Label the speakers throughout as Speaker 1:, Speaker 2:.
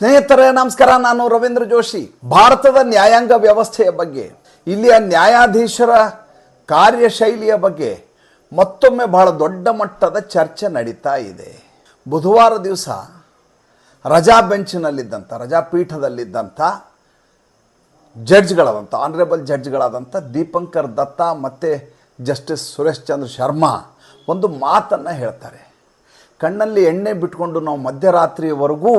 Speaker 1: ಸ್ನೇಹಿತರೆ, ನಮಸ್ಕಾರ. ನಾನು ರವೀಂದ್ರ ಜೋಶಿ. ಭಾರತದ ನ್ಯಾಯಾಂಗ ವ್ಯವಸ್ಥೆಯ ಬಗ್ಗೆ, ಇಲ್ಲಿಯ ನ್ಯಾಯಾಧೀಶರ ಕಾರ್ಯಶೈಲಿಯ ಬಗ್ಗೆ ಮತ್ತೊಮ್ಮೆ ಬಹಳ ದೊಡ್ಡ ಮಟ್ಟದ ಚರ್ಚೆ ನಡೀತಾ ಇದೆ. ಬುಧವಾರ ದಿವಸ ರಜಾ ಬೆಂಚಿನಲ್ಲಿದ್ದಂಥ ರಜಾಪೀಠದಲ್ಲಿದ್ದಂಥ ಜಡ್ಜ್ಗಳಾದಂಥ ಆನರೇಬಲ್ ಜಡ್ಜ್ಗಳಾದಂಥ ದೀಪಂಕರ್ ದತ್ತ ಮತ್ತು ಜಸ್ಟಿಸ್ ಸುರೇಶ್ ಚಂದ್ರ ಶರ್ಮಾ ಒಂದು ಮಾತನ್ನು ಹೇಳ್ತಾರೆ. ಕಣ್ಣಲ್ಲಿ ಎಣ್ಣೆ ಬಿಟ್ಕೊಂಡು ನಾವು ಮಧ್ಯರಾತ್ರಿಯವರೆಗೂ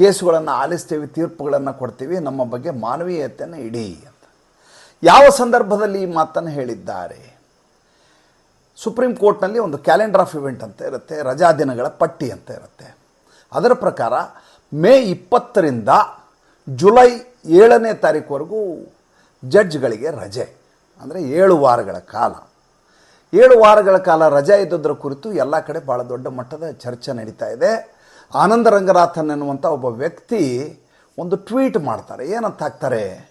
Speaker 1: ಕೇಸುಗಳನ್ನು ಆಲಿಸ್ತೀವಿ, ತೀರ್ಪುಗಳನ್ನು ಕೊಡ್ತೀವಿ, ನಮ್ಮ ಬಗ್ಗೆ ಮಾನವೀಯತೆಯನ್ನು ಇಡಿ ಅಂತ. ಯಾವ ಸಂದರ್ಭದಲ್ಲಿ ಈ ಮಾತನ್ನು ಹೇಳಿದ್ದಾರೆ? ಸುಪ್ರೀಂ ಕೋರ್ಟ್ನಲ್ಲಿ ಒಂದು ಕ್ಯಾಲೆಂಡರ್ ಆಫ್ ಇವೆಂಟ್ ಅಂತ ಇರುತ್ತೆ, ರಜಾ ದಿನಗಳ ಪಟ್ಟಿ ಅಂತ ಇರುತ್ತೆ. ಅದರ ಪ್ರಕಾರ ಮೇ ಇಪ್ಪತ್ತರಿಂದ ಜುಲೈ ಏಳನೇ ತಾರೀಕುವರೆಗೂ ಜಡ್ಜ್ಗಳಿಗೆ ರಜೆ, ಅಂದರೆ ಏಳು ವಾರಗಳ ಕಾಲ. ಏಳು ವಾರಗಳ ಕಾಲ ರಜೆ ಇದ್ದದ್ರ ಕುರಿತು ಎಲ್ಲ ಕಡೆ ಭಾಳ ದೊಡ್ಡ ಮಟ್ಟದ ಚರ್ಚೆ ನಡೀತಾ ಇದೆ. ಆನಂದ ರಂಗನಾಥನ್ ಎನ್ನುವಂಥ ಒಬ್ಬ ವ್ಯಕ್ತಿ ಒಂದು ಟ್ವೀಟ್ ಮಾಡ್ತಾರೆ. ಏನಂತ ಹಾಕ್ತಾರೆ?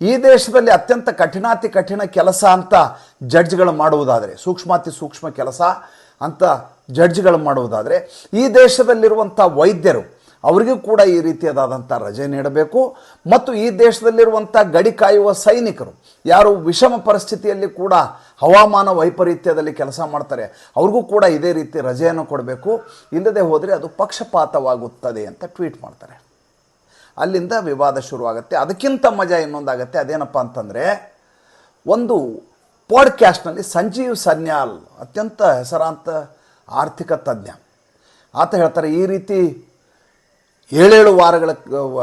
Speaker 1: ಈ ದೇಶದಲ್ಲಿ ಅತ್ಯಂತ ಕಠಿಣಾತಿ ಕಠಿಣ ಕೆಲಸ ಅಂತ ಜಡ್ಜ್ಗಳು ಮಾಡುವುದಾದರೆ, ಸೂಕ್ಷ್ಮಾತಿ ಸೂಕ್ಷ್ಮ ಕೆಲಸ ಅಂತ ಜಡ್ಜ್ಗಳು ಮಾಡುವುದಾದರೆ, ಈ ದೇಶದಲ್ಲಿರುವಂಥ ವೈದ್ಯರು ಅವರಿಗೂ ಕೂಡ ಈ ರೀತಿಯಾದಂಥ ರಜೆ ನೀಡಬೇಕು. ಮತ್ತು ಈ ದೇಶದಲ್ಲಿರುವಂಥ ಗಡಿ ಕಾಯುವ ಸೈನಿಕರು, ಯಾರು ವಿಷಮ ಪರಿಸ್ಥಿತಿಯಲ್ಲಿ ಕೂಡ ಹವಾಮಾನ ವೈಪರೀತ್ಯದಲ್ಲಿ ಕೆಲಸ ಮಾಡ್ತಾರೆ, ಅವ್ರಿಗೂ ಕೂಡ ಇದೇ ರೀತಿ ರಜೆಯನ್ನು ಕೊಡಬೇಕು. ಇಲ್ಲದೆ ಹೋದರೆ ಅದು ಪಕ್ಷಪಾತವಾಗುತ್ತದೆ ಅಂತ ಟ್ವೀಟ್ ಮಾಡ್ತಾರೆ. ಅಲ್ಲಿಂದ ವಿವಾದ ಶುರುವಾಗುತ್ತೆ. ಅದಕ್ಕಿಂತ ಮಜಾ ಇನ್ನೊಂದಾಗುತ್ತೆ. ಅದೇನಪ್ಪ ಅಂತಂದರೆ, ಒಂದು ಪಾಡ್ಕ್ಯಾಸ್ಟ್ನಲ್ಲಿ ಸಂಜೀವ್ ಸನ್ಯಾಲ್, ಅತ್ಯಂತ ಹೆಸರಾಂತ ಆರ್ಥಿಕ ತಜ್ಞ. ಆತ ಹೇಳ್ತಾರೆ, ಈ ರೀತಿ ಏಳೇಳು ವಾರಗಳ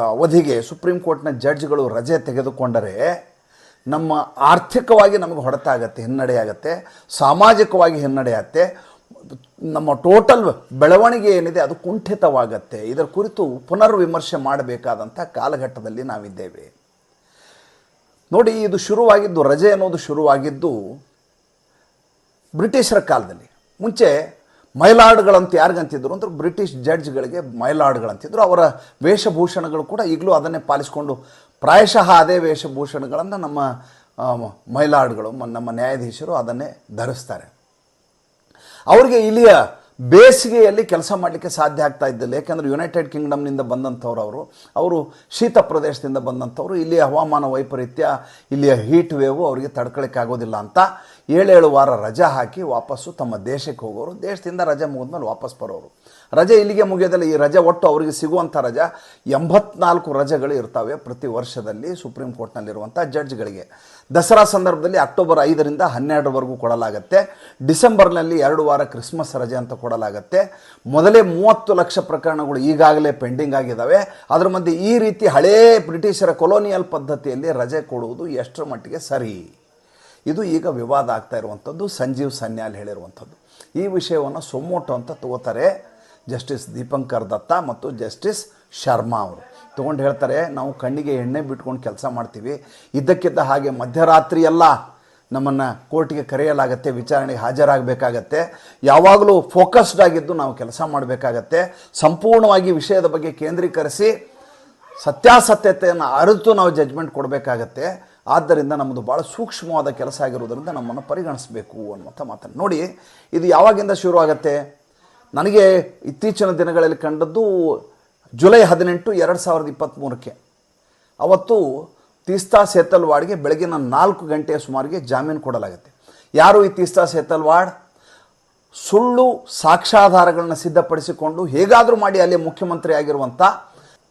Speaker 1: ಅವಧಿಗೆ ಸುಪ್ರೀಂ ಕೋರ್ಟ್ನ ಜಡ್ಜ್ಗಳು ರಜೆ ತೆಗೆದುಕೊಂಡರೆ ನಮ್ಮ ಆರ್ಥಿಕವಾಗಿ ನಮಗೆ ಹೊಡೆತ ಆಗತ್ತೆ ಹಿನ್ನಡೆ ಆಗತ್ತೆ ಸಾಮಾಜಿಕವಾಗಿ ಹಿನ್ನಡೆಯಾಗತ್ತೆ, ನಮ್ಮ ಟೋಟಲ್ ಬೆಳವಣಿಗೆ ಏನಿದೆ ಅದು ಕುಂಠಿತವಾಗತ್ತೆ. ಇದರ ಕುರಿತು ಪುನರ್ವಿಮರ್ಶೆ ಮಾಡಬೇಕಾದಂಥ ಕಾಲಘಟ್ಟದಲ್ಲಿ ನಾವಿದ್ದೇವೆ. ನೋಡಿ, ಇದು ಶುರುವಾಗಿದ್ದು, ರಜೆ ಅನ್ನೋದು ಶುರುವಾಗಿದ್ದು ಬ್ರಿಟಿಷರ ಕಾಲದಲ್ಲಿ. ಮುಂಚೆ ಮೈಲಾಡ್ಗಳಂತ ಯಾರಿಗಂತಿದ್ರು ಅಂದ್ರೆ ಬ್ರಿಟಿಷ್ ಜಡ್ಜ್ಗಳಿಗೆ ಮೈಲಾಡ್ಗಳಂತಿದ್ರು. ಅವರ ವೇಷಭೂಷಣಗಳು ಕೂಡ ಈಗಲೂ ಅದನ್ನೇ ಪಾಲಿಸಿಕೊಂಡು ಪ್ರಾಯಶಃ ಅದೇ ವೇಷಭೂಷಣಗಳನ್ನು ನಮ್ಮ ಮೈಲಾಡ್ಗಳು ನಮ್ಮ ನ್ಯಾಯಾಧೀಶರು ಅದನ್ನೇ ಧರಿಸ್ತಾರೆ. ಅವರಿಗೆ ಇಲ್ಲಿಯ ಬೇಸಿಗೆಯಲ್ಲಿ ಕೆಲಸ ಮಾಡಲಿಕ್ಕೆ ಸಾಧ್ಯ ಆಗ್ತಾ ಇದ್ದಿಲ್ಲ. ಯಾಕೆಂದರೆ ಯುನೈಟೆಡ್ ಕಿಂಗ್ಡಮ್ನಿಂದ ಬಂದಂಥವ್ರು ಅವರು ಅವರು ಶೀತ ಪ್ರದೇಶದಿಂದ ಬಂದಂಥವ್ರು, ಇಲ್ಲಿಯ ಹವಾಮಾನ ವೈಪರೀತ್ಯ, ಇಲ್ಲಿಯ ಹೀಟ್ ವೇವು ಅವರಿಗೆ ತಡ್ಕೊಳಕ್ಕಾಗೋದಿಲ್ಲ ಅಂತ ಏಳೇಳು ವಾರ ರಜೆ ಹಾಕಿ ವಾಪಸ್ಸು ತಮ್ಮ ದೇಶಕ್ಕೆ ಹೋಗೋರು, ದೇಶದಿಂದ ರಜೆ ಮುಗಿದ್ಮೇಲೆ ವಾಪಸ್ ಬರೋರು. ರಜೆ ಇಲ್ಲಿಗೆ ಮುಗಿಯೋದಲ್ಲ, ಈ ರಜೆ ಒಟ್ಟು ಅವರಿಗೆ ಸಿಗುವಂಥ ರಜೆ ಎಂಬತ್ನಾಲ್ಕು ರಜೆಗಳು ಇರ್ತವೆ ಪ್ರತಿ ವರ್ಷದಲ್ಲಿ ಸುಪ್ರೀಂ ಕೋರ್ಟ್ನಲ್ಲಿರುವಂಥ ಜಡ್ಜ್ಗಳಿಗೆ. ದಸರಾ ಸಂದರ್ಭದಲ್ಲಿ ಅಕ್ಟೋಬರ್ ಐದರಿಂದ ಹನ್ನೆರಡರವರೆಗೂ ಕೊಡಲಾಗತ್ತೆ. ಡಿಸೆಂಬರ್ನಲ್ಲಿ ಎರಡು ವಾರ ಕ್ರಿಸ್ಮಸ್ ರಜೆ ಅಂತ ಕೊಡಲಾಗತ್ತೆ. ಮೊದಲೇ ಮೂವತ್ತು ಲಕ್ಷ ಪ್ರಕರಣಗಳು ಈಗಾಗಲೇ ಪೆಂಡಿಂಗ್ ಆಗಿದ್ದಾವೆ. ಅದರ ಮಧ್ಯೆ ಈ ರೀತಿ ಹಳೇ ಬ್ರಿಟಿಷರ ಕೊಲೋನಿಯಲ್ ಪದ್ಧತಿಯಲ್ಲಿ ರಜೆ ಕೊಡುವುದು ಎಷ್ಟರ ಮಟ್ಟಿಗೆ ಸರಿ? ಇದು ಈಗ ವಿವಾದ ಆಗ್ತಾ ಇರುವಂಥದ್ದು, ಸಂಜೀವ್ ಸನ್ಯಾಲ್ ಹೇಳಿರುವಂಥದ್ದು. ಈ ವಿಷಯವನ್ನು ಸೊಮ್ಮೋಟು ಅಂತ ತಗೋತಾರೆ ಜಸ್ಟಿಸ್ ದೀಪಂಕರ್ ದತ್ತ ಮತ್ತು ಜಸ್ಟಿಸ್ ಶರ್ಮಾ ಅವರು. ತೊಗೊಂಡು ಹೇಳ್ತಾರೆ, ನಾವು ಕಣ್ಣಿಗೆ ಎಣ್ಣೆ ಬಿಟ್ಕೊಂಡು ಕೆಲಸ ಮಾಡ್ತೀವಿ. ಇದ್ದಕ್ಕಿದ್ದ ಹಾಗೆ ಮಧ್ಯರಾತ್ರಿ ಎಲ್ಲ ನಮ್ಮನ್ನು ಕೋರ್ಟಿಗೆ ಕರೆಯಲಾಗತ್ತೆ, ವಿಚಾರಣೆಗೆ ಹಾಜರಾಗಬೇಕಾಗತ್ತೆ. ಯಾವಾಗಲೂ ಫೋಕಸ್ಡ್ ಆಗಿದ್ದು ನಾವು ಕೆಲಸ ಮಾಡಬೇಕಾಗತ್ತೆ. ಸಂಪೂರ್ಣವಾಗಿ ವಿಷಯದ ಬಗ್ಗೆ ಕೇಂದ್ರೀಕರಿಸಿ ಸತ್ಯಾಸತ್ಯತೆಯನ್ನು ಅರಿತು ನಾವು ಜಜ್ಮೆಂಟ್ ಕೊಡಬೇಕಾಗತ್ತೆ. ಆದ್ದರಿಂದ ನಮ್ಮದು ಭಾಳ ಸೂಕ್ಷ್ಮವಾದ ಕೆಲಸ ಆಗಿರುವುದರಿಂದ ನಮ್ಮನ್ನು ಪರಿಗಣಿಸಬೇಕು ಅನ್ನುವಂಥ ಮಾತನ್ನು ನೋಡಿ, ಇದು ಯಾವಾಗಿಂದ ಶುರುವಾಗತ್ತೆ? ನನಗೆ ಇತ್ತೀಚಿನ ದಿನಗಳಲ್ಲಿ ಕಂಡದ್ದು ಜುಲೈ ಹದಿನೆಂಟು ಎರಡು ಸಾವಿರದ ಇಪ್ಪತ್ತ್ಮೂರಕ್ಕೆ ಅವತ್ತು ತೀಸ್ತಾ ಸೇತಲ್ವಾಡ್ಗೆ ಬೆಳಗಿನ ನಾಲ್ಕು ಗಂಟೆಯ ಸುಮಾರಿಗೆ ಜಾಮೀನು ಕೊಡಲಾಗುತ್ತೆ. ಯಾರು ಈ ತೀಸ್ತಾ ಸೇತಲ್ವಾಡ್? ಸುಳ್ಳು ಸಾಕ್ಷ್ಯಾಧಾರಗಳನ್ನ ಸಿದ್ಧಪಡಿಸಿಕೊಂಡು ಹೇಗಾದರೂ ಮಾಡಿ ಅಲ್ಲಿ ಮುಖ್ಯಮಂತ್ರಿ ಆಗಿರುವಂಥ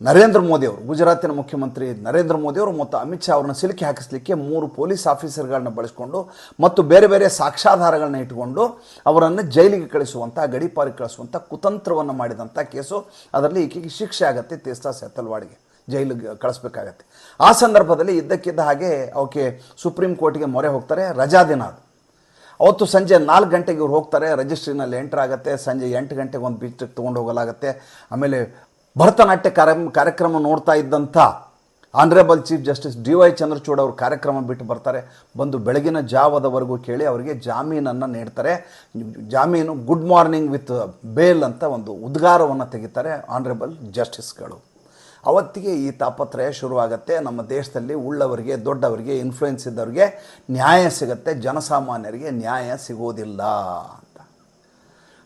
Speaker 1: ನರೇಂದ್ರ ಮೋದಿ ಅವರು, ಗುಜರಾತಿನ ಮುಖ್ಯಮಂತ್ರಿ ನರೇಂದ್ರ ಮೋದಿ ಅವರು ಮತ್ತು ಅಮಿತ್ ಶಾ ಅವರನ್ನ ಸಿಲುಕಿ ಹಾಕಿಸ್ಲಿಕ್ಕೆ ಮೂರು ಪೊಲೀಸ್ ಆಫೀಸರ್ಗಳನ್ನ ಬಳಸಿಕೊಂಡು ಮತ್ತು ಬೇರೆ ಬೇರೆ ಸಾಕ್ಷ್ಯಾಧಾರಗಳನ್ನ ಇಟ್ಟುಕೊಂಡು ಅವರನ್ನು ಜೈಲಿಗೆ ಕಳಿಸುವಂಥ ಗಡೀಪಾರಿ ಕಳಿಸುವಂಥ ಕುತಂತ್ರವನ್ನು ಮಾಡಿದಂಥ ಕೇಸು. ಅದರಲ್ಲಿ ಈಕೆಗೆ ಶಿಕ್ಷೆ ಆಗುತ್ತೆ ತೀಸ್ತಾ ಸೆತಲ್ವಾಡಿಗೆ ಜೈಲಿಗೆ ಕಳಿಸ್ಬೇಕಾಗತ್ತೆ. ಆ ಸಂದರ್ಭದಲ್ಲಿ ಇದ್ದಕ್ಕಿದ್ದ ಹಾಗೆ ಅವಕ್ಕೆ ಸುಪ್ರೀಂ ಕೋರ್ಟಿಗೆ ಮೊರೆ ಹೋಗ್ತಾರೆ, ರಜಾ ದಿನ ಅದು. ಅವತ್ತು ಸಂಜೆ ನಾಲ್ಕು ಗಂಟೆಗೆ ಇವ್ರು ಹೋಗ್ತಾರೆ ರಿಜಿಸ್ಟ್ರಿನಲ್ಲಿ ಎಂಟ್ರ್ ಆಗುತ್ತೆ, ಸಂಜೆ ಎಂಟು ಗಂಟೆಗೆ ಒಂದು ಬೀಚ್ಗೆ ತೊಗೊಂಡು ಹೋಗಲಾಗುತ್ತೆ. ಆಮೇಲೆ ಭರತನಾಟ್ಯ ಕಾರ್ಯ ಕಾರ್ಯಕ್ರಮ ನೋಡ್ತಾ ಇದ್ದಂಥ honourable chief justice D Y Chandrachud ಅವರು ಕಾರ್ಯಕ್ರಮ ಬಿಟ್ಟು ಬರ್ತಾರೆ. ಬಂದು ಬೆಳಗಿನ ಜಾವದವರೆಗೂ ಕೇಳಿ ಅವರಿಗೆ ಜಾಮೀನನ್ನು ನೀಡ್ತಾರೆ. ಜಾಮೀನು ಗುಡ್ ಮಾರ್ನಿಂಗ್ ವಿತ್ ಬೇಲ್ ಅಂತ ಒಂದು ಉದ್ಗಾರವನ್ನು ತೆಗಿತಾರೆ ಆನರೇಬಲ್ ಜಸ್ಟಿಸ್ಗಳು. ಅವತ್ತಿಗೆ ಈ ತಾಪತ್ರಯ ಶುರುವಾಗತ್ತೆ. ನಮ್ಮ ದೇಶದಲ್ಲಿ ಉಳ್ಳವರಿಗೆ, ದೊಡ್ಡವರಿಗೆ ಇನ್ಫ್ಲೂಯೆನ್ಸ್ ಇದ್ದವರಿಗೆ ನ್ಯಾಯ ಸಿಗುತ್ತೆ. ಜನಸಾಮಾನ್ಯರಿಗೆ ನ್ಯಾಯ ಸಿಗೋದಿಲ್ಲ ಅಂತ.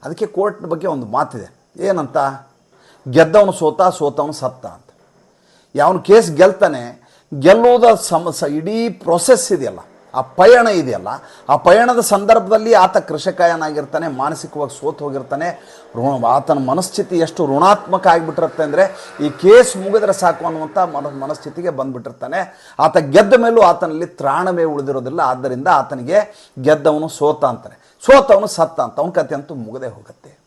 Speaker 1: ಅದಕ್ಕೆ ಕೋರ್ಟ್ ಬಗ್ಗೆ ಒಂದು ಮಾತಿದೆ. ಏನಂತ? ಗೆದ್ದವನು ಸೋತ, ಸೋತವನು ಸತ್ತ ಅಂತ. ಯಾವನು ಕೇಸ್ ಗೆಲ್ತಾನೆ, ಗೆಲ್ಲುವುದ ಸಮ, ಸ, ಇಡೀ ಪ್ರೊಸೆಸ್ ಇದೆಯಲ್ಲ. ಆ ಪಯಣ ಇದೆಯಲ್ಲ. ಆ ಪಯಣದ ಸಂದರ್ಭದಲ್ಲಿ ಆತ ಕೃಷಕಾಯನಾಗಿರ್ತಾನೆ, ಮಾನಸಿಕವಾಗಿ ಸೋತು ಹೋಗಿರ್ತಾನೆ. ಋಣ ಆತನ ಮನಸ್ಥಿತಿ ಎಷ್ಟು ಋಣಾತ್ಮಕ ಆಗಿಬಿಟ್ಟಿರುತ್ತೆ ಅಂದರೆ, ಈ ಕೇಸ್ ಮುಗಿದ್ರೆ ಸಾಕು ಅನ್ನುವಂಥ ಮನ, ಮನಸ್ಥಿತಿಗೆ ಬಂದುಬಿಟ್ಟಿರ್ತಾನೆ. ಆತ ಗೆದ್ದ ಮೇಲೂ ಆತನಲ್ಲಿ ತ್ರಾಣವೇ ಉಳಿದಿರೋದಿಲ್ಲ. ಆದ್ದರಿಂದ ಆತನಿಗೆ ಗೆದ್ದವನು ಸೋತ ಅಂತಾನೆ ಸೋತವನು ಸತ್ತ ಅಂತ. ಅವನ ಕಥೆ ಅಂತೂ ಮುಗದೆ ಹೋಗುತ್ತೆ.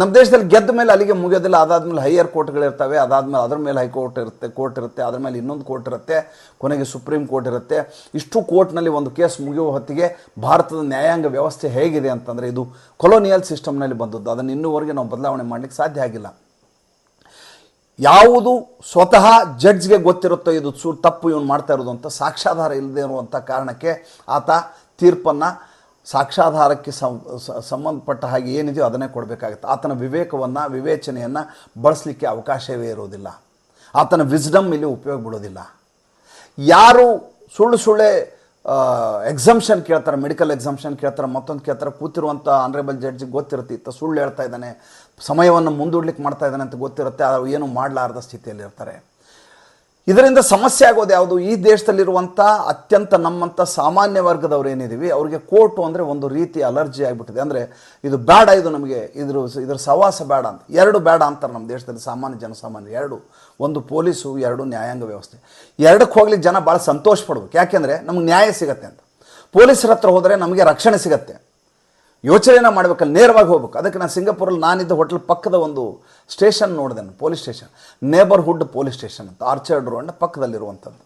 Speaker 1: ನಮ್ಮ ದೇಶದಲ್ಲಿ ಗೆದ್ದ ಮೇಲೆ ಅಲ್ಲಿಗೆ ಮುಗಿಯೋದಿಲ್ಲ. ಅದಾದಮೇಲೆ ಹೈಯರ್ ಕೋರ್ಟ್ಗಳಿರ್ತವೆ ಅದಾದಮೇಲೆ ಅದ್ರ ಮೇಲೆ ಹೈಕೋರ್ಟ್ ಇರುತ್ತೆ ಕೋರ್ಟ್ ಇರುತ್ತೆ. ಅದ್ರ ಮೇಲೆ ಇನ್ನೊಂದು ಕೋರ್ಟ್ ಇರುತ್ತೆ. ಕೊನೆಗೆ ಸುಪ್ರೀಂ ಕೋರ್ಟ್ ಇರುತ್ತೆ. ಇಷ್ಟು ಕೋರ್ಟ್ನಲ್ಲಿ ಒಂದು ಕೇಸ್ ಮುಗಿಯುವ ಹೊತ್ತಿಗೆ ಭಾರತದ ನ್ಯಾಯಾಂಗ ವ್ಯವಸ್ಥೆ ಹೇಗಿದೆ ಅಂತಂದರೆ ಇದು ಕೊಲೋನಿಯಲ್ ಸಿಸ್ಟಮ್ನಲ್ಲಿ ಬಂದದ್ದು. ಅದನ್ನು ಇನ್ನೂವರೆಗೆ ನಾವು ಬದಲಾವಣೆ ಮಾಡಲಿಕ್ಕೆ ಸಾಧ್ಯ ಆಗಿಲ್ಲ. ಯಾವುದು ಸ್ವತಃ ಜಡ್ಜ್ಗೆ ಗೊತ್ತಿರುತ್ತೋ ಇದು ಸು, ತಪ್ಪು, ಇವನು ಮಾಡ್ತಾ ಇರೋದು ಅಂತ ಸಾಕ್ಷ್ಯಾಧಾರ ಇಲ್ಲದೆ ಇರುವಂಥ ಕಾರಣಕ್ಕೆ ಆತ ತೀರ್ಪನ್ನು ಸಾಕ್ಷ್ಯಾಧಾರಕ್ಕೆ ಸಂ- ಸ- ಸಂಬಂಧಪಟ್ಟ ಹಾಗೆ ಏನಿದೆಯೋ ಅದನ್ನೇ ಕೊಡಬೇಕಾಗುತ್ತೆ. ಆತನ ವಿವೇಕವನ್ನು, ವಿವೇಚನೆಯನ್ನು ಬಳಸಲಿಕ್ಕೆ ಅವಕಾಶವೇ ಇರೋದಿಲ್ಲ. ಆತನ ವಿಸ್ಡಮ್ ಇಲ್ಲಿ ಉಪಯೋಗ ಬಿಡೋದಿಲ್ಲ. ಯಾರು ಸುಳ್ಳು ಸುಳ್ಳೆ ಎಕ್ಸಮ್ಷನ್ ಕೇಳ್ತಾರೆ ಮೆಡಿಕಲ್ ಎಕ್ಸಾಮ್ಷನ್ ಕೇಳ್ತಾರೆ, ಮತ್ತೊಂದು ಕೇಳ್ತಾರೆ ಕೂತಿರುವಂಥ ಆನರೇಬಲ್ ಜಡ್ಜಿಗೆ ಗೊತ್ತಿರುತ್ತೆ, ಇತ್ತ ಸುಳ್ಳು ಹೇಳ್ತಾ ಇದ್ದಾನೆ, ಸಮಯವನ್ನು ಮುಂದೂಡ್ಲಿಕ್ಕೆ ಮಾಡ್ತಾ ಇದ್ದಾನೆ ಅಂತ ಗೊತ್ತಿರುತ್ತೆ, ಅದು ಏನು ಮಾಡಲಾರದ ಸ್ಥಿತಿಯಲ್ಲಿ ಇರ್ತಾರೆ ಇದರಿಂದ ಸಮಸ್ಯೆ ಆಗೋದು ಯಾವುದು? ಈ ದೇಶದಲ್ಲಿರುವಂಥ ಅತ್ಯಂತ ನಮ್ಮಂಥ ಸಾಮಾನ್ಯ ವರ್ಗದವ್ರು ಏನಿದ್ದೀವಿ ಅವರಿಗೆ ಕೋರ್ಟು ಅಂದರೆ ಒಂದು ರೀತಿ ಅಲರ್ಜಿ ಆಗಿಬಿಟ್ಟಿದೆ. ಅಂದರೆ ಇದು ಬೇಡ ಇದು ನಮಗೆ ಇದ್ರ ಇದ್ರ ಸವಾಸ ಬೇಡ ಅಂತ. ಎರಡು ಬೇಡ ಅಂತಾರೆ ನಮ್ಮ ದೇಶದಲ್ಲಿ ಸಾಮಾನ್ಯ ಜನಸಾಮಾನ್ಯ. ಎರಡು, ಒಂದು ಪೊಲೀಸು, ಎರಡು ನ್ಯಾಯಾಂಗ ವ್ಯವಸ್ಥೆ. ಎರಡಕ್ಕೆ ಹೋಗ್ಲಿಕ್ಕೆ ಜನ ಭಾಳ ಸಂತೋಷ ಪಡ್ಬೇಕು. ಯಾಕೆಂದರೆ ನಮ್ಗೆ ನ್ಯಾಯ ಸಿಗತ್ತೆ ಅಂತ. ಪೊಲೀಸರ ಹತ್ರ ಹೋದರೆ ನಮಗೆ ರಕ್ಷಣೆ ಸಿಗತ್ತೆ. ಯೋಚನೆನ ಮಾಡಬೇಕಲ್ಲಿ ನೇರವಾಗಿ ಹೋಗ್ಬೇಕು. ಅದಕ್ಕೆ ನಾನು ಸಿಂಗಾಪುರಲ್ಲಿ ನಾನಿದ್ದ ಹೋಟೆಲ್ ಪಕ್ಕದ ಒಂದು ಸ್ಟೇಷನ್ ನೋಡಿದೆ police station. Neighbourhood police station ಅಂತ, ಆರ್ಚರ್ಡ್ ರೋಡ್ ಪಕ್ಕದಲ್ಲಿರುವಂಥದ್ದು.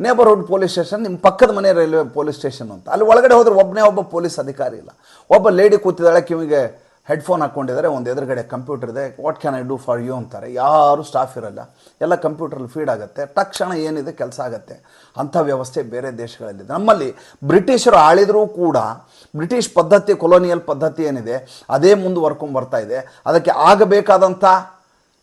Speaker 1: ನೇಬರ್ಹುಡ್ ಪೊಲೀಸ್ ಸ್ಟೇಷನ್, ನಿಮ್ಮ ಪಕ್ಕದ ಮನೆ ರೈಲ್ವೆ ಪೊಲೀಸ್ ಸ್ಟೇಷನ್ ಅಂತ. ಅಲ್ಲಿ ಒಳಗಡೆ ಹೋದ್ರೆ ಒಬ್ಬನೇ ಒಬ್ಬ ಪೊಲೀಸ್ ಅಧಿಕಾರಿ ಇಲ್ಲ. ಒಬ್ಬ ಲೇಡಿ ಕೂತಿದ್ದಾಳೆ, ಕಿವಿಗೆ ಹೆಡ್ಫೋನ್ ಹಾಕ್ಕೊಂಡಿದ್ದಾರೆ ಒಂದು ಎದುರುಗಡೆ ಕಂಪ್ಯೂಟರ್ ಇದೆ. What can I do for you ಅಂತಾರೆ. ಯಾರು ಸ್ಟಾಫ್ ಇರಲ್ಲ. ಎಲ್ಲ ಕಂಪ್ಯೂಟ್ರಲ್ಲಿ ಫೀಡ್ ಆಗುತ್ತೆ. ತಕ್ಷಣ ಏನಿದೆ ಕೆಲಸ ಆಗುತ್ತೆ. ಅಂಥ ವ್ಯವಸ್ಥೆ ಬೇರೆ ದೇಶಗಳಲ್ಲಿದೆ ನಮ್ಮಲ್ಲಿ ಬ್ರಿಟಿಷರು ಆಳಿದರೂ ಕೂಡ, ಬ್ರಿಟಿಷ್ ಪದ್ಧತಿ ಕೊಲೋನಿಯಲ್ ಪದ್ಧತಿ ಏನಿದೆ, ಅದೇ ಮುಂದುವರ್ಕೊಂಡು ಬರ್ತಾ ಇದೆ. ಅದಕ್ಕೆ ಆಗಬೇಕಾದಂಥ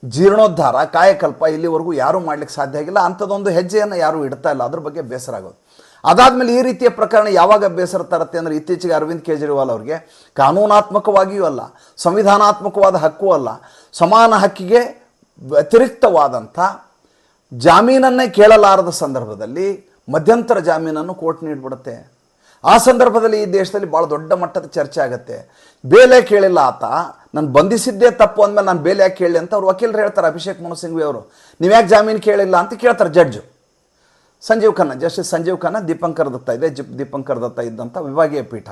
Speaker 1: ಜೀರ್ಣೋದ್ಧಾರ, ಕಾಯಕಲ್ಪ ಇಲ್ಲಿವರೆಗೂ ಯಾರೂ ಮಾಡ್ಲಿಕ್ಕೆ ಸಾಧ್ಯ ಆಗಿಲ್ಲ. ಅಂಥದ್ದೊಂದು ಹೆಜ್ಜೆಯನ್ನು ಯಾರೂ ಇಡ್ತಾ ಇಲ್ಲ. ಅದ್ರ ಬಗ್ಗೆ ಬೇಸರ ಆಗೋದು. ಅದಾದಮೇಲೆ ಈ ರೀತಿಯ ಪ್ರಕರಣ ಯಾವಾಗ ಬೇಸರ ತರುತ್ತೆ ಅಂದರೆ ಇತ್ತೀಚೆಗೆ ಅರವಿಂದ್ ಕೇಜ್ರಿವಾಲ್ ಅವರಿಗೆ. ಕಾನೂನಾತ್ಮಕವಾಗಿಯೂ ಅಲ್ಲ, ಸಂವಿಧಾನಾತ್ಮಕವಾದ ಹಕ್ಕು ಅಲ್ಲ, ಸಮಾನ ಹಕ್ಕಿಗೆ ವ್ಯತಿರಿಕ್ತವಾದಂಥ ಜಾಮೀನನ್ನೇ ಕೇಳಲಾರದ ಸಂದರ್ಭದಲ್ಲಿ ಮಧ್ಯಂತರ ಜಾಮೀನನ್ನು ಕೋರ್ಟ್ ನೀಡಿಬಿಡುತ್ತೆ. ಆ ಸಂದರ್ಭದಲ್ಲಿ ಈ ದೇಶದಲ್ಲಿ ಭಾಳ ದೊಡ್ಡ ಮಟ್ಟದ ಚರ್ಚೆ ಆಗುತ್ತೆ. ಬೇಲೆ ಕೇಳಿಲ್ಲ ಆತ. ನಾನು ಬಂಧಿಸಿದ್ದೇ ತಪ್ಪು ಅಂದಮೇಲೆ ನಾನು ಬೇಲೆ ಯಾಕೆ ಕೇಳಿ ಅಂತ ಅವ್ರು ವಕೀಲರು ಹೇಳ್ತಾರೆ, ಅಭಿಷೇಕ್ ಮನು ಸಿಂಘ್ವಿ ಅವರು. ನೀವ್ಯಾಕೆ ಜಾಮೀನು ಕೇಳಿಲ್ಲ ಅಂತ ಕೇಳ್ತಾರೆ ಜಡ್ಜು. ಸಂಜೀವ್ ಖನ್ನಾ, ಜಸ್ಟಿಸ್ ಸಂಜೀವ್ ಖನ್ನಾ ದೀಪಂಕರ್ ದತ್ತ ಇದೆ ಜಿಪ್ ದೀಪಂಕರ್ ದತ್ತ ಇದ್ದಂಥ ವಿಭಾಗೀಯ ಪೀಠ.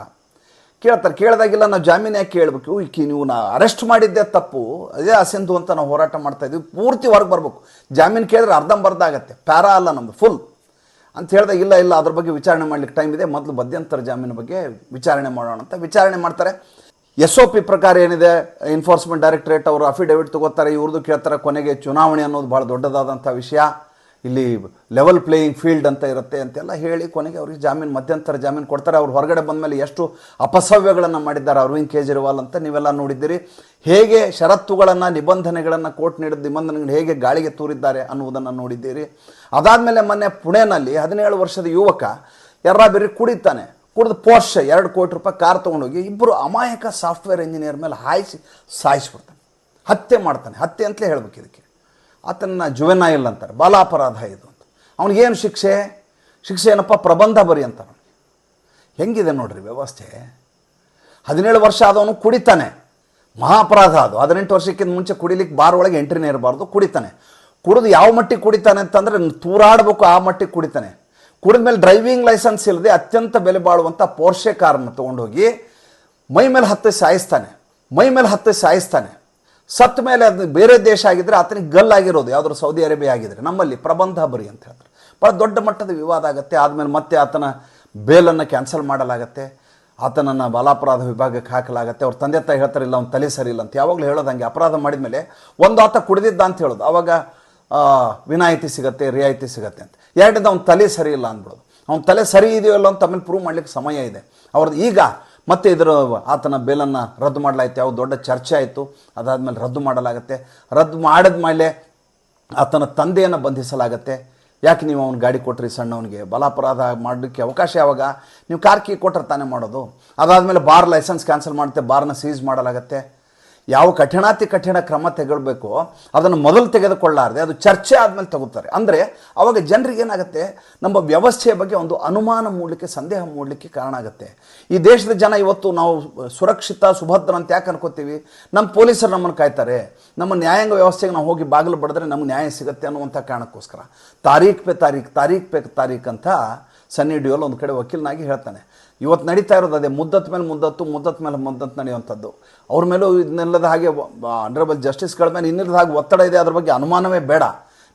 Speaker 1: ಕೇಳ್ತಾರೆ, ಕೇಳಿದಾಗಿಲ್ಲ ನಾವು ಜಾಮೀನು ಯಾಕೆ ಕೇಳಬೇಕು? ಈಕಿ ನೀವು ನಾ ಅರೆಸ್ಟ್ ಮಾಡಿದ್ದೆ ತಪ್ಪು, ಅದೇ ಅಸಿಂಧು ಅಂತ ನಾವು ಹೋರಾಟ ಮಾಡ್ತಾ ಇದ್ವಿ ಪೂರ್ತಿ ಹೊರಗೆ ಬರಬೇಕು. ಜಾಮೀನು ಕೇಳಿದ್ರೆ ಅರ್ಧಂಬರ್ಧ ಆಗತ್ತೆ ಪ್ಯಾರಾ ಅಲ್ಲ ನಮ್ಮದು ಫುಲ್ ಅಂತ ಹೇಳಿದಾಗ ಇಲ್ಲ ಇಲ್ಲ, ಅದ್ರ ಬಗ್ಗೆ ವಿಚಾರಣೆ ಮಾಡ್ಲಿಕ್ಕೆ ಟೈಮ್ ಇದೆ, ಮೊದಲು ಮಧ್ಯಂತರ ಜಾಮೀನು ಬಗ್ಗೆ ವಿಚಾರಣೆ ಮಾಡೋಣ ಅಂತ ವಿಚಾರಣೆ ಮಾಡ್ತಾರೆ. ಎಸ್ ಒ ಪಿ ಪ್ರಕಾರ ಏನಿದೆ ಎನ್ಫೋರ್ಸ್ಮೆಂಟ್ ಡೈರೆಕ್ಟರೇಟ್ ಅವರು ಅಫಿಡೇವಿಟ್ ತಗೋತಾರೆ ಇವ್ರದ್ದು ಕೇಳ್ತಾರೆ, ಕೊನೆಗೆ ಚುನಾವಣೆ ಅನ್ನೋದು ಭಾಳ ದೊಡ್ಡದಾದಂಥ ವಿಷಯ. ಇಲ್ಲಿ ಲೆವೆಲ್ ಪ್ಲೇಯಿಂಗ್ ಫೀಲ್ಡ್ ಅಂತ ಇರುತ್ತೆ ಅಂತೆಲ್ಲ ಹೇಳಿ ಕೊನೆಗೆ ಅವ್ರಿಗೆ ಜಾಮೀನು, ಮಧ್ಯಂತರ ಜಾಮೀನು ಕೊಡ್ತಾರೆ. ಅವ್ರು ಹೊರಗಡೆ ಬಂದ ಮೇಲೆ ಎಷ್ಟು ಅಪಸವ್ಯಗಳನ್ನು ಮಾಡಿದ್ದಾರೆ ಅರವಿಂದ್ ಕೇಜ್ರಿವಾಲ್ ಅಂತ ನೀವೆಲ್ಲ ನೋಡಿದ್ದೀರಿ. ಹೇಗೆ ಷರತ್ತುಗಳನ್ನು, ನಿಬಂಧನೆಗಳನ್ನು ಕೋರ್ಟ್ ನೀಡಿದ ನಿಬಂಧನೆಗಳು ಹೇಗೆ ಗಾಳಿಗೆ ತೂರಿದ್ದಾರೆ ಅನ್ನುವುದನ್ನು ನೋಡಿದ್ದೀರಿ. ಅದಾದಮೇಲೆ ಮೊನ್ನೆ ಪುಣೆನಲ್ಲಿ ಹದಿನೇಳು ವರ್ಷದ ಯುವಕ ಎರ ಬೇರೆ ಕುಡಿತಾನೆ. ಕುಡಿದು ಪೋರ್ಷ ಎರಡು ಕೋಟಿ ರೂಪಾಯಿ ಕಾರ್ ತೊಗೊಂಡೋಗಿ ಇಬ್ಬರು ಅಮಾಯಕ ಸಾಫ್ಟ್ವೇರ್ ಇಂಜಿನಿಯರ್ ಮೇಲೆ ಹಾಯಿಸಿ ಸಾಯಿಸ್ಬಿಡ್ತಾನೆ. ಹತ್ಯೆ ಮಾಡ್ತಾನೆ. ಹತ್ಯೆ ಅಂತಲೇ ಹೇಳ್ಬೇಕು ಇದಕ್ಕೆ. ಆತನ ಜುವೆನಾಯಿಲ್ ಅಂತಾರೆ, ಬಾಲಾಪರಾಧ ಇದು ಅಂತ. ಅವನಿಗೇನು ಶಿಕ್ಷೆ? ಶಿಕ್ಷೆ ಏನಪ್ಪ? ಪ್ರಬಂಧ ಬರಿ ಅಂತಾರೆ ಹೆಂಗಿದೆ ನೋಡ್ರಿ ವ್ಯವಸ್ಥೆ? ಹದಿನೇಳು ವರ್ಷ ಆದವನು ಕುಡಿತಾನೆ. ಮಹಾಪರಾಧ ಅದು. ಹದಿನೆಂಟು ವರ್ಷಕ್ಕಿಂತ ಮುಂಚೆ ಕುಡಿಲಿಕ್ಕೆ ಬಾರ್ ಒಳಗೆ ಎಂಟ್ರಿನೇ ಇರಬಾರ್ದು, ಕುಡಿತಾನೆ. ಕುಡಿದು ಯಾವ ಮಟ್ಟಿಗೆ ಕುಡಿತಾನೆ ಅಂತಂದ್ರೆ ತೂರಾಡಬೇಕು ಆ ಮಟ್ಟಿಗೆ ಕುಡಿತಾನೆ. ಕುಡಿದ ಮೇಲೆ ಡ್ರೈವಿಂಗ್ ಲೈಸೆನ್ಸ್ ಇಲ್ಲದೆ ಅತ್ಯಂತ ಬೆಲೆ ಬಾಳುವಂಥ ಪೋರ್ಷೆ ಕಾರನ್ನು ತೊಗೊಂಡೋಗಿ ಮೈ ಮೇಲೆ ಹತ್ತಿ ಸಾಯಿಸ್ತಾನೆ. ಮೈ ಮೇಲೆ ಹತ್ತಿ ಸಾಯಿಸ್ತಾನೆ. ಸತ್ತ ಮೇಲೆ ಅದು ಬೇರೆ ದೇಶ ಆಗಿದ್ರೆ ಆತನಿಗೆ ಗಲ್ಲಾಗಿರೋದು ಯಾವುದಾದ್ರು ಸೌದಿ ಅರೇಬಿಯಾ ಆಗಿದ್ದರೆ ನಮ್ಮಲ್ಲಿ ಪ್ರಬಂಧ ಬರಿ ಅಂತ ಹೇಳ್ತಾರೆ. ಭಾಳ ದೊಡ್ಡ ಮಟ್ಟದ ವಿವಾದ ಆಗುತ್ತೆ. ಆದಮೇಲೆ ಮತ್ತೆ ಆತನ ಬೇಲನ್ನು ಕ್ಯಾನ್ಸಲ್ ಮಾಡಲಾಗತ್ತೆ. ಆತನನ್ನು ಬಾಲಾಪರಾಧ ವಿಭಾಗಕ್ಕೆ ಹಾಕಲಾಗತ್ತೆ. ಅವ್ರ ತಂದೆ ತಾಯಿ ಹೇಳ್ತಾರೆ, ಇಲ್ಲ, ಅವ್ನ ತಲೆ ಸರಿ ಇಲ್ಲ ಅಂತ. ಯಾವಾಗಲೂ ಹೇಳೋದು ಹಂಗೆ. ಅಪರಾಧ ಮಾಡಿದ ಮೇಲೆ ಒಂದು ಆತ ಕುಡಿದಿದ್ದ ಅಂತ ಹೇಳೋದು. ಅವಾಗ ವಿನಾಯಿತಿ ಸಿಗತ್ತೆ, ರಿಯಾಯಿತಿ ಸಿಗತ್ತೆ ಅಂತ. ಎರಡನೇದು ಅವ್ನ ತಲೆ ಸರಿ ಇಲ್ಲ ಅಂದ್ಬಿಡೋದು. ಅವ್ನ ತಲೆ ಸರಿ ಇದೆಯೋ ಇಲ್ಲ ಅಂತ ಆಮೇಲೆ ಪ್ರೂವ್ ಮಾಡ್ಲಿಕ್ಕೆ ಸಮಯ ಇದೆ. ಅವ್ರದ್ದು ಈಗ ಮತ್ತೆ ಇದರ ಆತನ ಬೇಲನ್ನು ರದ್ದು ಮಾಡಲಾಯ್ತು. ಯಾವ ದೊಡ್ಡ ಚರ್ಚೆ ಆಯಿತು. ಅದಾದಮೇಲೆ ರದ್ದು ಮಾಡಲಾಗತ್ತೆ. ರದ್ದು ಮಾಡಿದ ಮೇಲೆ ಆತನ ತಂದೆಯನ್ನು ಬಂಧಿಸಲಾಗತ್ತೆ. ಯಾಕೆ ನೀವು ಅವ್ನು ಗಾಡಿ ಕೊಟ್ರಿ ಸಣ್ಣವನಿಗೆ? ಬಲಾಪರಾಧ ಮಾಡಲಿಕ್ಕೆ ಅವಕಾಶ ಯಾವಾಗ? ನೀವು ಕಾರ್ ಕೀ ಕೊಟ್ಟರೆ ತಾನೇ ಮಾಡೋದು. ಅದಾದಮೇಲೆ ಬಾರ್ ಲೈಸೆನ್ಸ್ ಕ್ಯಾನ್ಸಲ್ ಮಾಡುತ್ತೆ ಬಾರ್ನ ಸೀಸ್ ಮಾಡಲಾಗತ್ತೆ. ಯಾವ ಕಠಿಣಾತಿ ಕಠಿಣ ಕ್ರಮ ತೆಗೊಳ್ಬೇಕು ಅದನ್ನು ಮೊದಲು ತೆಗೆದುಕೊಳ್ಳಾರದೆ ಅದು ಚರ್ಚೆ ಆದಮೇಲೆ ತಗೋತಾರೆ. ಅಂದರೆ ಅವಾಗ ಜನರಿಗೆ ಏನಾಗುತ್ತೆ? ನಮ್ಮ ವ್ಯವಸ್ಥೆಯ ಬಗ್ಗೆ ಒಂದು ಅನುಮಾನ ಮೂಡಲಿಕ್ಕೆ, ಸಂದೇಹ ಮೂಡಲಿಕ್ಕೆ ಕಾರಣ ಆಗುತ್ತೆ. ಈ ದೇಶದ ಜನ ಇವತ್ತು ನಾವು ಸುರಕ್ಷಿತ, ಸುಭದ್ರ ಅಂತ ಯಾಕೆ ಅನ್ಕೋತೀವಿ? ನಮ್ಮ ಪೊಲೀಸರು ನಮ್ಮನ್ನು ಕಾಯ್ತಾರೆ. ನಮ್ಮ ನ್ಯಾಯಾಂಗ ವ್ಯವಸ್ಥೆಗೆ ನಾವು ಹೋಗಿ ಬಾಗಿಲು ಬಡಿದ್ರೆ ನಮ್ಗೆ ನ್ಯಾಯ ಸಿಗುತ್ತೆ ಅನ್ನುವಂಥ ಕಾರಣಕ್ಕೋಸ್ಕರ. ತಾರೀಖ್ ಪೆ ತಾರೀಖ್ ತಾರೀಖ್ ಪೇ ತಾರೀಖ್ ಅಂತ ಸನ್ನಿ ಡಿಯೋಲ್ ಒಂದು ಕಡೆ ವಕೀಲನಾಗಿ ಹೇಳ್ತಾನೆ. ಇವತ್ತು ನಡೀತಾ ಇರೋದು ಅದೇ, ಮುದ್ದತ್ ಮೇಲೆ ಮುದ್ದತ್ತು, ಮುದ್ದತ್ ಮೇಲೆ ಮುದ್ದತ್ತು ನಡೆಯುವಂಥದ್ದು. ಅವ್ರ ಮೇಲೂ ಇದನ್ನೆಲ್ಲದ ಹಾಗೆ ಅಂಡರಬಲ್ ಜಸ್ಟಿಸ್ಗಳ ಮೇಲೆ ಇನ್ನಿಲ್ಲದ ಹಾಗೆ ಒತ್ತಡ ಇದೆ, ಅದ್ರ ಬಗ್ಗೆ ಅನುಮಾನವೇ ಬೇಡ.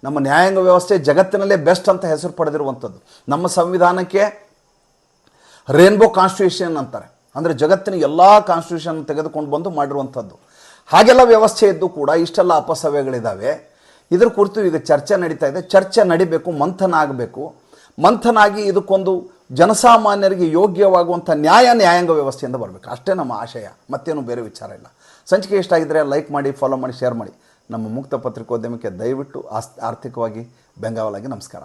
Speaker 1: ನಮ್ಮ ನ್ಯಾಯಾಂಗ ವ್ಯವಸ್ಥೆ ಜಗತ್ತಿನಲ್ಲೇ ಬೆಸ್ಟ್ ಅಂತ ಹೆಸರು ಪಡೆದಿರುವಂಥದ್ದು. ನಮ್ಮ ಸಂವಿಧಾನಕ್ಕೆ ರೇನ್ಬೋ ಕಾನ್ಸ್ಟಿಟ್ಯೂಷನ್ ಅಂತಾರೆ. ಅಂದರೆ ಜಗತ್ತಿನ ಎಲ್ಲ ಕಾನ್ಸ್ಟಿಟ್ಯೂಷನ್ ತೆಗೆದುಕೊಂಡು ಬಂದು ಮಾಡಿರುವಂಥದ್ದು. ಹಾಗೆಲ್ಲ ವ್ಯವಸ್ಥೆ ಇದ್ದು ಕೂಡ ಇಷ್ಟೆಲ್ಲ ಅಪಸವ್ಯಗಳಿದ್ದಾವೆ ಇದ್ರ ಕುರಿತು ಈಗ ಚರ್ಚೆ ನಡೀತಾ ಇದೆ. ಚರ್ಚೆ ನಡಿಬೇಕು ಮಂಥನ ಆಗಬೇಕು ಮಂಥನಾಗಿ ಇದಕ್ಕೊಂದು ಜನಸಾಮಾನ್ಯರಿಗೆ ಯೋಗ್ಯವಾಗುವಂಥ ನ್ಯಾಯ, ನ್ಯಾಯಾಂಗ ವ್ಯವಸ್ಥೆಯಿಂದ ಬರಬೇಕು. ಅಷ್ಟೇ ನಮ್ಮ ಆಶಯ. ಮತ್ತೇನು ಬೇರೆ ವಿಚಾರ ಇಲ್ಲ. ಸಂಚಿಕೆ ಇಷ್ಟ ಆಗಿದ್ದರೆ ಲೈಕ್ ಮಾಡಿ ಫಾಲೋ ಮಾಡಿ ಶೇರ್ ಮಾಡಿ. ನಮ್ಮ ಮುಕ್ತ ಪತ್ರಿಕೋದ್ಯಮಕ್ಕೆ ದಯವಿಟ್ಟು ಆರ್ಥಿಕವಾಗಿ ಬೆಂಗಾವಲಾಗಿ ನಮಸ್ಕಾರ.